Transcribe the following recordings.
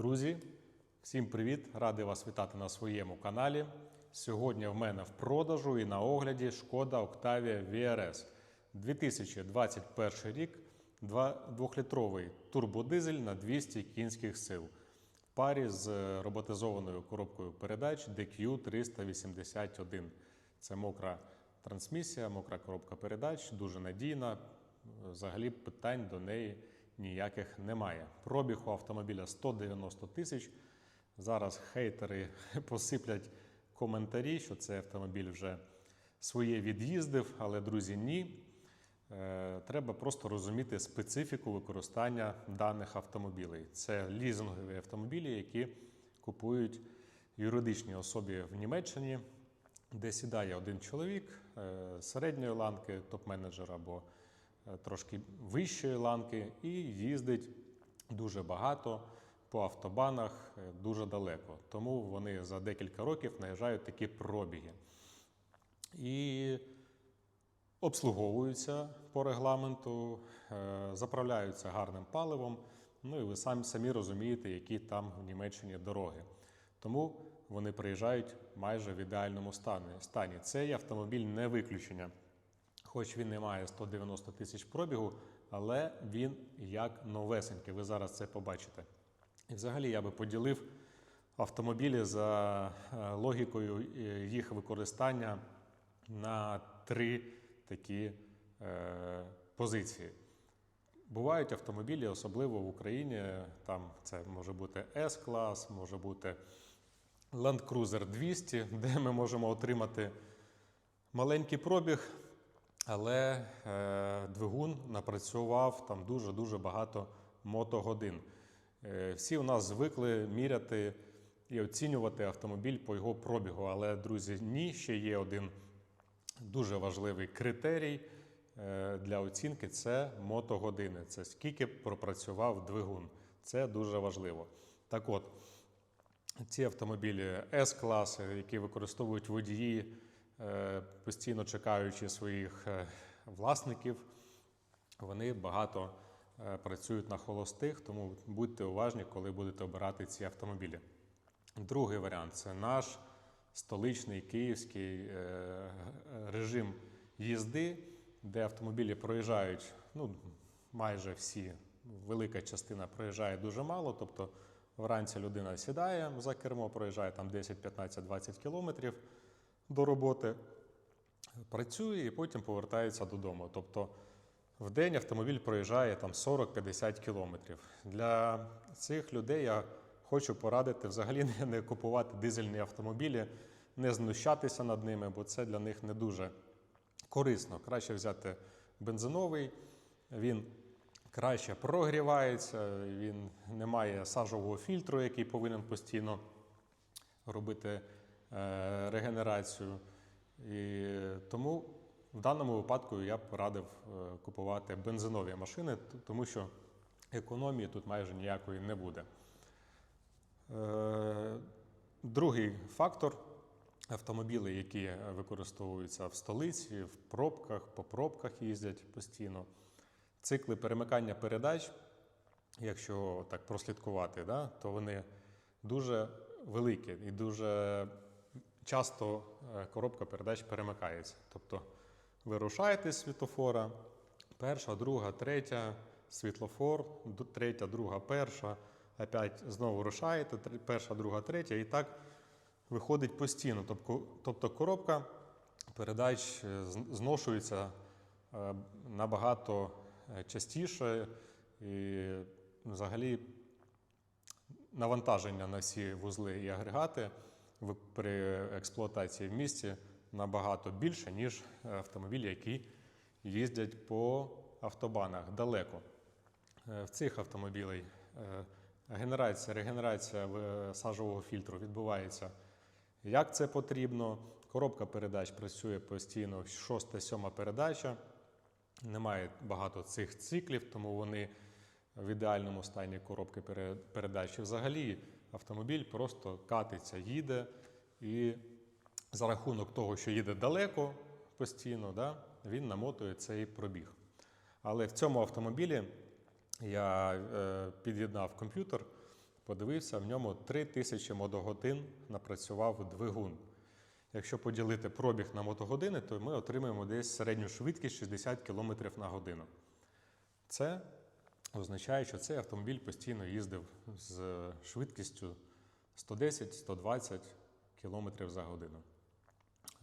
Друзі, всім привіт! Радий вас вітати на своєму каналі. Сьогодні в мене в продажу і на огляді шкода Octavia VRS 2021 рік, 2-літровий турбодизель на 200 кінських сил в парі з роботизованою коробкою передач DQ381. Це мокра трансмісія, мокра коробка передач, дуже надійна. Взагалі питань до неї ніяких немає. Пробіг у автомобіля 190 тисяч. Зараз хейтери посиплять коментарі, що цей автомобіль вже своє від'їздив, але, друзі, ні. Е, Треба просто розуміти специфіку використання даних автомобілів. Це лізингові автомобілі, які купують юридичні особи в Німеччині, де сідає один чоловік е, середньої ланки, топ-менеджер або трошки вищої ланки, і їздить дуже багато по автобанах е, дуже далеко. Тому вони за декілька років наїжджають такі пробіги. І обслуговуються по регламенту, е, заправляються гарним паливом. Ну і ви самі, самі розумієте, які там в Німеччині дороги. Тому вони приїжджають майже в ідеальному стані. Цей автомобіль не виключення. Хоч він не має 190 тисяч пробігу, але він як новесенький. Ви зараз це побачите. І взагалі я би поділив автомобілі за е, логікою е, їх використання на три такі е, позиції. Бувають автомобілі, особливо в Україні. Там це може бути S-клас, може бути Land Cruiser 200, де ми можемо отримати маленький пробіг, але е, двигун напрацював там дуже-дуже багато мотогодин. Е, всі у нас звикли міряти і оцінювати автомобіль по його пробігу. Але, друзі, ні, ще є один дуже важливий критерій е, для оцінки це мотогодини. Це скільки пропрацював двигун. Це дуже важливо. Так от, ці автомобілі С-класи, які використовують водії, постійно чекаючи своїх е, власників, вони багато е, працюють на холостих, тому будьте уважні, коли будете обирати ці автомобілі. Другий варіант це наш столичний київський е, режим їзди, де автомобілі проїжджають ну, майже всі, велика частина проїжджає дуже мало. Тобто вранці людина сідає за кермо, проїжджає там 10, 15, 20 кілометрів до роботи, працює і потім повертається додому. Тобто в день автомобіль проїжджає там 40-50 кілометрів. Для цих людей я хочу порадити взагалі не, купувати дизельні автомобілі, не знущатися над ними, бо це для них не дуже корисно. Краще взяти бензиновий, він краще прогрівається, він не має сажового фільтру, який повинен постійно робити регенерацію. І тому в даному випадку я б радив е, купувати бензинові машини, тому що економії тут майже ніякої не буде. Е, Другий фактор автомобіли, які використовуються в столиці, в пробках, по пробках їздять постійно. Цикли перемикання передач, якщо так прослідкувати, да, то вони дуже великі і дуже часто е, коробка передач перемикається. Тобто ви рушаєте з світлофора, перша, друга, третя, світлофор, третя, друга, перша, опять знову рушаєте, перша, друга, третя, і так виходить постійно. Тобто, коробка передач е, зношується е, набагато частіше і взагалі навантаження на всі вузли і агрегати при експлуатації в місті набагато більше, ніж автомобілі, які їздять по автобанах далеко. Е, В цих автомобілях е, генерація, регенерація сажового фільтру відбувається як це потрібно. Коробка передач працює постійно, шоста, сьома передача. Немає багато цих циклів, тому вони в ідеальному стані коробки пере- передач. Взагалі автомобіль просто катиться, їде, і за рахунок того, що їде далеко постійно, да, він намотує цей пробіг. Але в цьому автомобілі я е, під'єднав комп'ютер, подивився, в ньому 3000 мотогодин напрацював двигун. Якщо поділити пробіг на мотогодини, то ми отримаємо десь середню швидкість 60 км на годину. Це означає, що цей автомобіль постійно їздив з швидкістю 110-120 км за годину.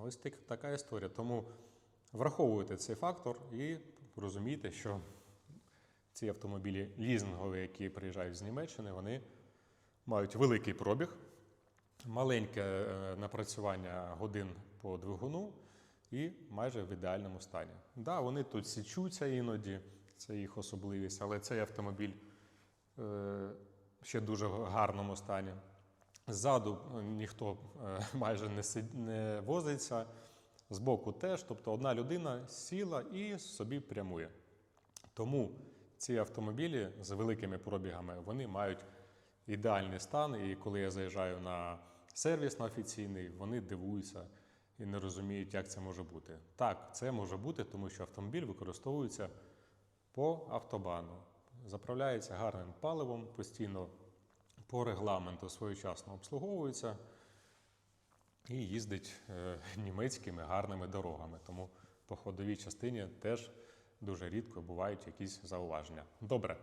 Ось так, така історія. Тому враховуйте цей фактор і розумійте, що ці автомобілі лізингові, які приїжджають з Німеччини, вони мають великий пробіг, маленьке е, напрацювання годин по двигуну і майже в ідеальному стані. Да, вони тут січуться іноді, це їх особливість, але цей автомобіль е, ще в дуже гарному стані. Ззаду е, ніхто е, майже не, сид- не возиться, збоку теж. Тобто одна людина сіла і собі прямує. Тому ці автомобілі з великими пробігами вони мають ідеальний стан. І коли я заїжджаю на сервіс на офіційний, вони дивуються і не розуміють, як це може бути. Так, це може бути, тому що автомобіль використовується по автобану, заправляється гарним паливом, постійно по регламенту своєчасно обслуговується і їздить е, німецькими гарними дорогами. Тому по ходовій частині теж дуже рідко бувають якісь зауваження. Добре,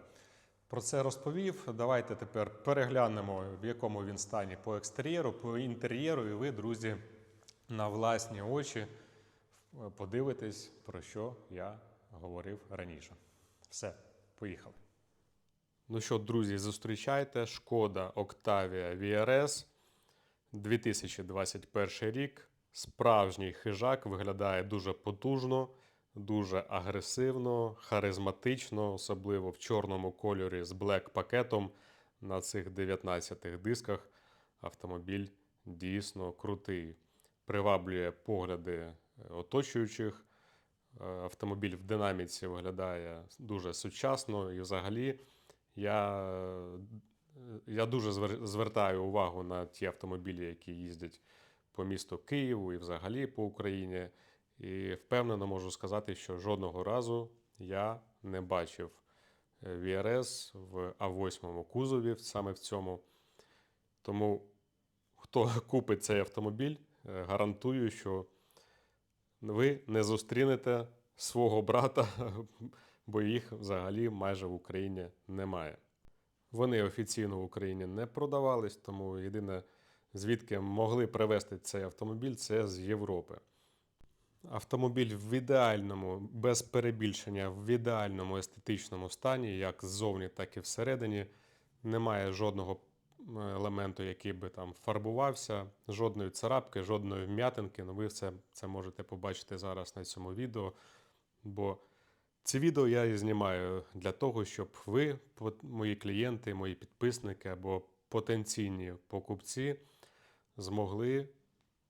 про це розповів. Давайте тепер переглянемо, в якому він стані по екстер'єру, по інтер'єру, і ви, друзі, на власні очі е, подивитесь, про що я говорив раніше. Все, поїхали. Ну що, друзі, зустрічайте шкода Octavia VRS 2021 рік. Справжній хижак виглядає дуже потужно, дуже агресивно, харизматично, особливо в чорному кольорі з блек пакетом на цих 19 дисках. Автомобіль дійсно крутий. Приваблює погляди е, оточуючих. Е, Автомобіль в динаміці виглядає дуже сучасно і взагалі я, е, я дуже звертаю увагу на ті автомобілі, які їздять по місту Києву і взагалі по Україні. І впевнено можу сказати, що жодного разу я не бачив е, VRS в А8 кузові саме в цьому. Тому хто купить цей автомобіль, гарантую, що ви не зустрінете свого брата, бо їх взагалі майже в Україні немає. Вони офіційно в Україні не продавались, тому єдине, звідки могли привезти цей автомобіль, це з Європи. Автомобіль в ідеальному, без перебільшення, в ідеальному естетичному стані, як ззовні, так і всередині. Немає жодного елементу, який би там фарбувався, жодної царапки, жодної вм'ятинки. Ну, ви все це можете побачити зараз на цьому відео. Бо ці відео я і знімаю для того, щоб ви, мої клієнти, мої підписники або потенційні покупці змогли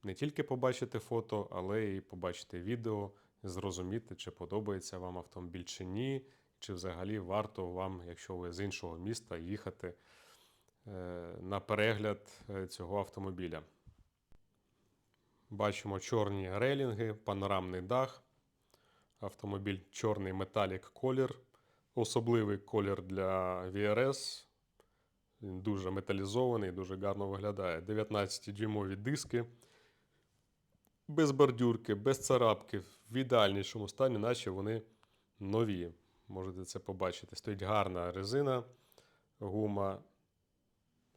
не тільки побачити фото, але і побачити відео, зрозуміти, чи подобається вам автомобіль чи ні, чи взагалі варто вам, якщо ви з іншого міста, їхати е, на перегляд е, цього автомобіля. Бачимо чорні рейлінги, панорамний дах. Автомобіль чорний металік колір. Особливий колір для VRS. Він дуже металізований, дуже гарно виглядає. 19-дюймові диски. Без бордюрки, без царапки, в ідеальнішому стані, наче вони нові. Можете це побачити. Стоїть гарна резина, гума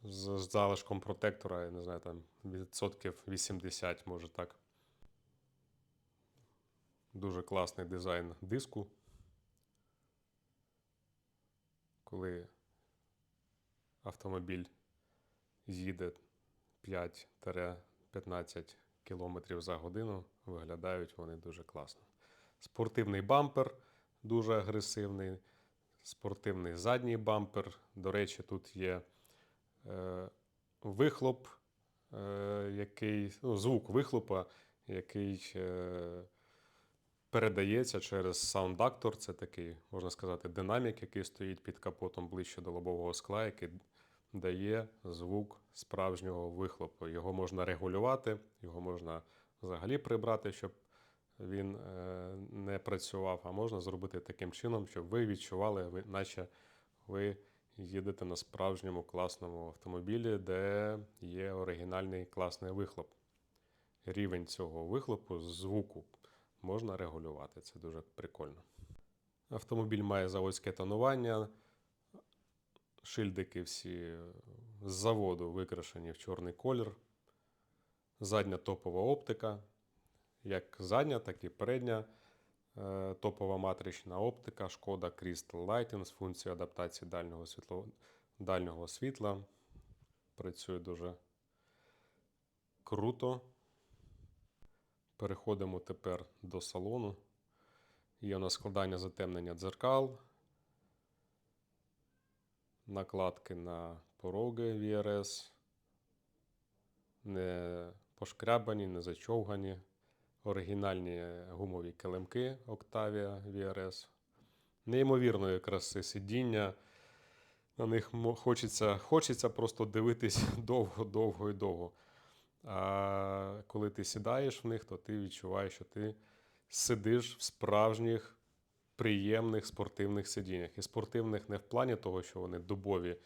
з залишком протектора, я не знаю, там відсотків 80, може так. Дуже класний дизайн диску. Коли автомобіль їде 5-15 км за годину, виглядають вони дуже класно. Спортивний бампер дуже агресивний, спортивний задній бампер. До речі, тут є вихлоп, е, який, ну, звук вихлопа, який е, передається через саунд-актор. Це такий, можна сказати, динамік, який стоїть під капотом ближче до лобового скла, який дає звук справжнього вихлопу. Його можна регулювати, його можна взагалі прибрати, щоб він е, не працював, а можна зробити таким чином, щоб ви відчували, ви- наче ви їдете на справжньому класному автомобілі, де є оригінальний класний вихлоп. Рівень цього вихлопу, звуку можна регулювати. Це дуже прикольно. Автомобіль має заводське тонування. Шильдики всі з заводу викрашені в чорний колір. Задня топова оптика. Як задня, так і передня топова матрична оптика. Шкода Crystal Lighting з функцією адаптації дальнього, світло... дальнього світла. Працює дуже круто. Переходимо тепер до салону. Є у нас складання затемнення дзеркал, накладки на пороги VRS, не пошкрябані, не зачовгані, оригінальні гумові килимки Octavia VRS, неймовірної краси сидіння. На них хочеться, хочеться просто дивитись довго, довго і довго. А коли ти сідаєш в них, то ти відчуваєш, що ти сидиш в справжніх приємних спортивних сидіннях. І спортивних не в плані того, що вони дубові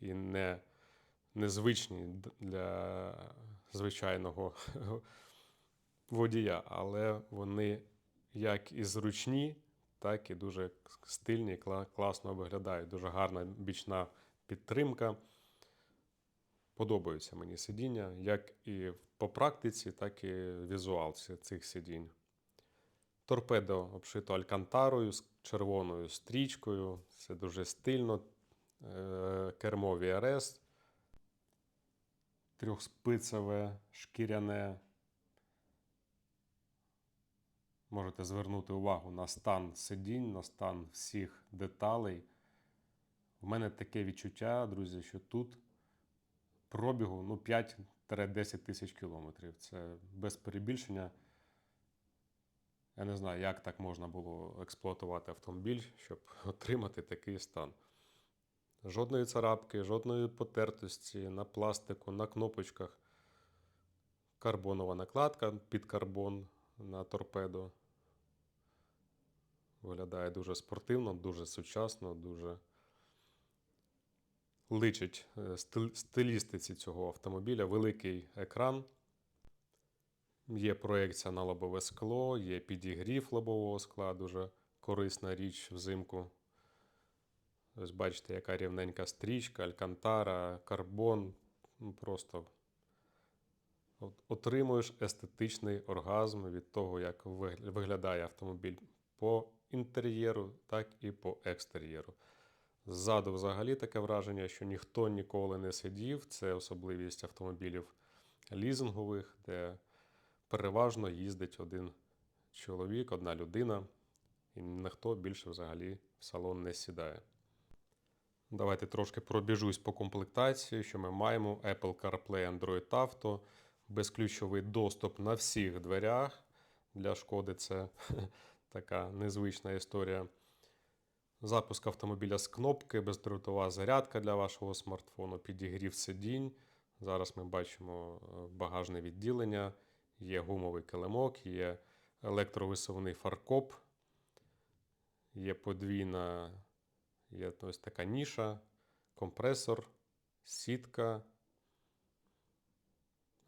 і не, незвичні для звичайного водія, але вони як і зручні, так і дуже стильні, кла- класно виглядають. Дуже гарна бічна підтримка. Подобаються мені сидіння, як і по практиці, так і візуалці цих сидінь. Торпедо обшито алькантарою з червоною стрічкою. Це дуже стильно. Е, Кермо VRS. Трьохспицеве, шкіряне. Можете звернути увагу на стан сидінь, на стан всіх деталей. У мене таке відчуття, друзі, що тут пробігу ну, 5-10 тисяч кілометрів. Це без перебільшення. Я не знаю, як так можна було експлуатувати автомобіль, щоб отримати такий стан. Жодної царапки, жодної потертості на пластику, на кнопочках. Карбонова накладка під карбон на торпедо. Виглядає дуже спортивно, дуже сучасно, дуже личить е, стилістиці цього автомобіля. Великий екран. Є проекція на лобове скло, є підігрів лобового скла, дуже корисна річ взимку. Ось бачите, яка рівненька стрічка, алькантара, карбон. Ну, Просто от- отримуєш естетичний оргазм від того, як виглядає автомобіль по інтер'єру, так і по екстер'єру. Ззаду взагалі таке враження, що ніхто ніколи не сидів. Це особливість автомобілів лізингових, де переважно їздить один чоловік, одна людина, і ніхто більше взагалі в салон не сідає. Давайте трошки пробіжусь по комплектації, що ми маємо Apple CarPlay Android Auto, безключовий доступ на всіх дверях. Для шкоди це така незвична історія. Запуск автомобіля з кнопки, бездротова зарядка для вашого смартфону, підігрів сидінь. Зараз ми бачимо е, багажне відділення, є гумовий килимок, є електровисувний фаркоп, є подвійна, є ось така ніша, компресор, сітка,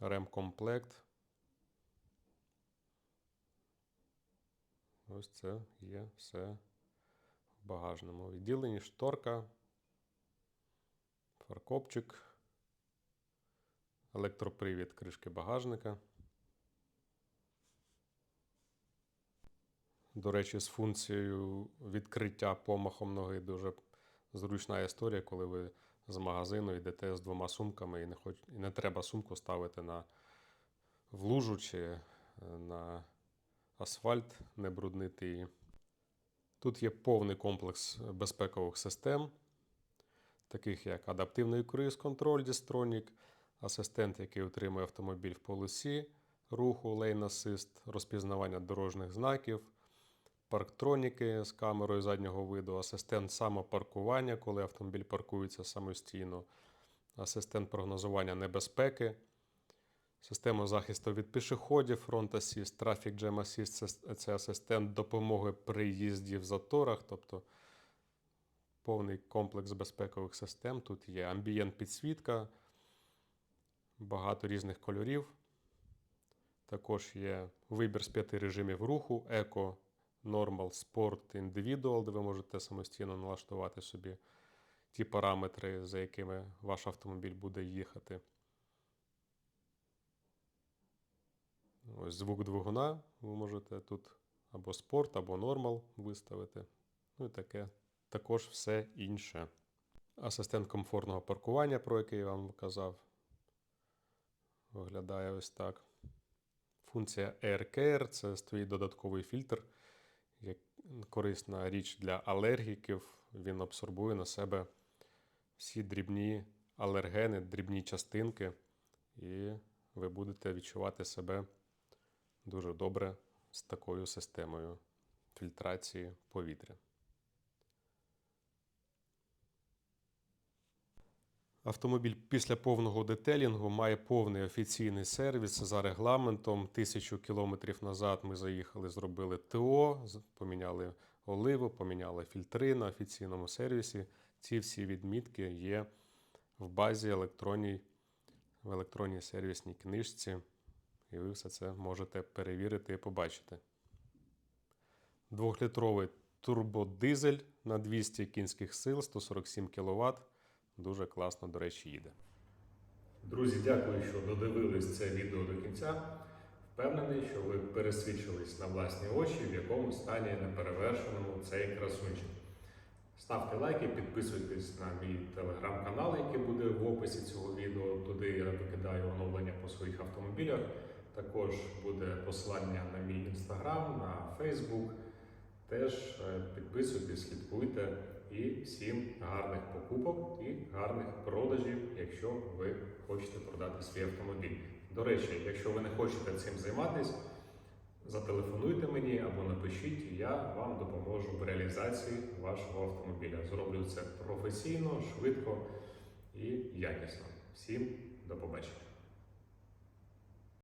ремкомплект. Ось це є все в багажному відділенні. Шторка, фаркопчик, електропривід кришки багажника. До речі, з функцією відкриття помахом ноги дуже зручна історія, коли ви з магазину йдете з двома сумками і не, хоч... і не треба сумку ставити на в лужу чи е, на асфальт, не бруднити її. Тут є повний комплекс безпекових систем, таких як адаптивний круїз-контроль Distronic, асистент, який утримує автомобіль в полосі руху, Lane Assist, розпізнавання дорожніх знаків, парктроніки з камерою заднього виду, асистент самопаркування, коли автомобіль паркується самостійно, асистент прогнозування небезпеки, система захисту від пішоходів, Front Assist, Traffic Jam Assist – це- це асистент допомоги при їзді в заторах, тобто повний комплекс безпекових систем. Тут є амбієнт підсвітка, багато різних кольорів. Також є вибір з п'яти режимів руху: Еко, Normal, Sport, Individual, де ви можете самостійно налаштувати собі ті параметри, за якими ваш автомобіль буде їхати. Ось звук двигуна ви можете тут або спорт, або нормал виставити. Ну і таке також все інше. Асистент комфортного паркування, про який я вам казав, виглядає ось так. Функція Air Care це стоїть додатковий фільтр, як корисна річ для алергіків. Він абсорбує на себе всі дрібні алергени, дрібні частинки, і ви будете відчувати себе дуже добре з такою системою фільтрації повітря. Автомобіль після повного детелінгу має повний офіційний сервіс за регламентом. Тисячу кілометрів назад ми заїхали, зробили ТО, поміняли оливу, поміняли фільтри на офіційному сервісі. Ці всі відмітки є в базі електронній, в електронній сервісній книжці, і ви все це можете перевірити і побачити. Двохлітровий турбодизель на 200 кінських сил, 147 кВт. Дуже класно, до речі, їде. Друзі, дякую, що додивились це відео до кінця. Впевнений, що ви пересвідчились на власні очі, в якому стані неперевершеному цей красунчик. Ставте лайки, підписуйтесь на мій телеграм-канал, який буде в описі цього відео. Туди я викидаю оновлення по своїх автомобілях. Також буде посилання на мій інстаграм, на Фейсбук. Теж е, підписуйтесь, слідкуйте і всім гарних покупок і гарних продажів, якщо ви хочете продати свій автомобіль. До речі, якщо ви не хочете цим займатися, зателефонуйте мені або напишіть, я вам допоможу в реалізації вашого автомобіля. Зроблю це професійно, швидко і якісно. Всім до побачення.